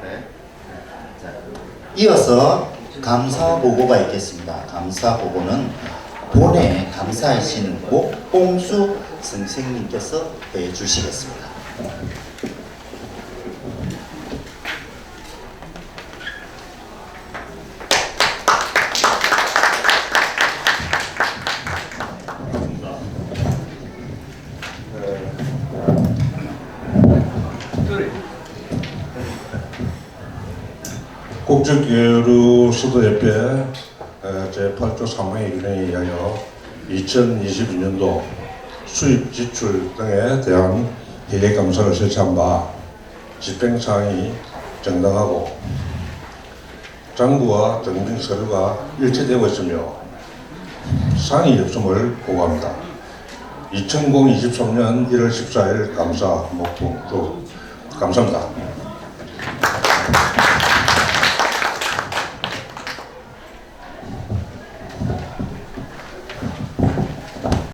네? 네. 자, 이어서 감사 보고가 있겠습니다. 감사 보고는 본회 감사하시는 목봉수 선생님께서 해 주시겠습니다. 국제교류 수도협회 제8조 3항의 규정에 의하여 2022년도 수입 지출 등에 대한 회계 감사를 설치한 바 집행사항이 정당하고 장부와 정정 서류가 일치되고 있으며 상이 없음을 보고합니다. 2023년 1월 14일 감사 목표 감사합니다.